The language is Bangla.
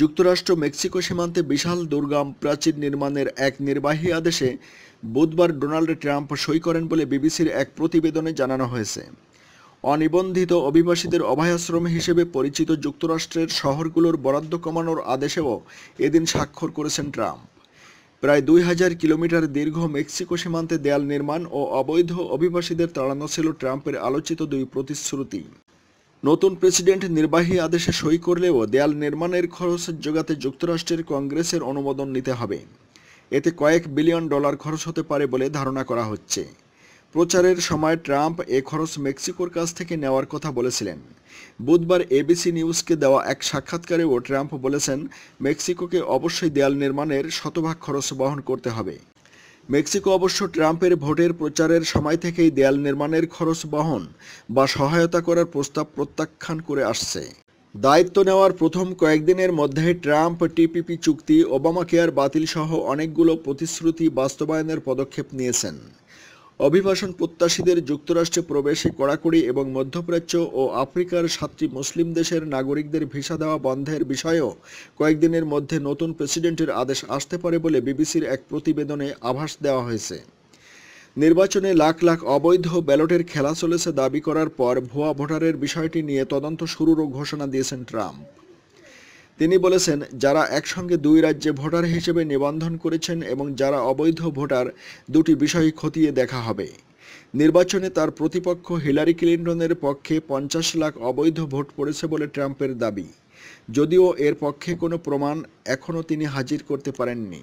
যুক্তরাষ্ট্র মেক্সিকো সীমান্তে বিশাল দুর্গম প্রাচীর নির্মাণের এক নির্বাহী আদেশে বুধবার ডোনাল্ড ট্রাম্প সই করেন বলে বিবিসির এক প্রতিবেদনে জানানো হয়েছে। অনিবন্ধিত অভিবাসীদের অভয়াশ্রম হিসেবে পরিচিত যুক্তরাষ্ট্রের শহরগুলোর বরাদ্দ কমানোর আদেশেও এদিন স্বাক্ষর করেছেন ট্রাম্প। প্রায় দুই হাজার কিলোমিটার দীর্ঘ মেক্সিকো সীমান্তে দেয়াল নির্মাণ ও অবৈধ অভিবাসীদের তাড়ানো ছিল ট্রাম্পের আলোচিত দুই প্রতিশ্রুতি। নতুন প্রেসিডেন্ট নির্বাহী আদেশে সই করলেও দেয়াল নির্মাণের খরচ যোগাতে যুক্তরাষ্ট্রের কংগ্রেসের অনুমোদন নিতে হবে। এতে কয়েক বিলিয়ন ডলার খরচ হতে পারে বলে ধারণা করা হচ্ছে। প্রচারের সময় ট্রাম্প এ খরচ মেক্সিকোর কাছ থেকে নেওয়ার কথা বলেছিলেন। বুধবার এবিসি নিউজকে দেওয়া এক সাক্ষাৎকারেও ট্রাম্প বলেছেন, মেক্সিকোকে অবশ্যই দেয়াল নির্মাণের শতভাগ খরচ বহন করতে হবে। মেক্সিকো অবশ্য ট্রাম্পের ভোটের প্রচারের সময় থেকেই দেয়াল নির্মাণের খরচ বহন বা সহায়তা করার প্রস্তাব প্রত্যাখ্যান করে আসছে। দায়িত্ব নেওয়ার প্রথম কয়েকদিনের মধ্যে ট্রাম্প, টিপিপি চুক্তি, ওবামা কেয়ার বাতিল সহ অনেকগুলো প্রতিশ্রুতি বাস্তবায়নের পদক্ষেপ নিয়েছেন। অভিবাসন প্রত্যাশীদের যুক্তরাষ্ট্রে প্রবেশে কড়াকড়ি এবং মধ্যপ্রাচ্য ও আফ্রিকার সাতটি মুসলিম দেশের নাগরিকদের ভিসা দেওয়া বন্ধের বিষয়েও কয়েকদিনের মধ্যে নতুন প্রেসিডেন্টের আদেশ আসতে পারে বলে বিবিসির এক প্রতিবেদনে আভাস দেওয়া হয়েছে। নির্বাচনে লাখ লাখ অবৈধ ব্যালটের খেলা চলেছে দাবি করার পর ভুয়া ভোটারের বিষয়টি নিয়ে তদন্ত শুরুরও ঘোষণা দিয়েছেন ট্রাম্প। তিনি বলেছেন, যারা একসঙ্গে দুই রাজ্যে ভোটার হিসেবে নিবন্ধন করেছেন এবং যারা অবৈধ ভোটার, দুটি বিষয় খতিয়ে দেখা হবে। নির্বাচনে তার প্রতিপক্ষ হিলারি ক্লিন্টনের পক্ষে পঞ্চাশ লাখ অবৈধ ভোট পড়েছে বলে ট্রাম্পের দাবি। যদিও এর পক্ষে কোনো প্রমাণ এখনও তিনি হাজির করতে পারেননি।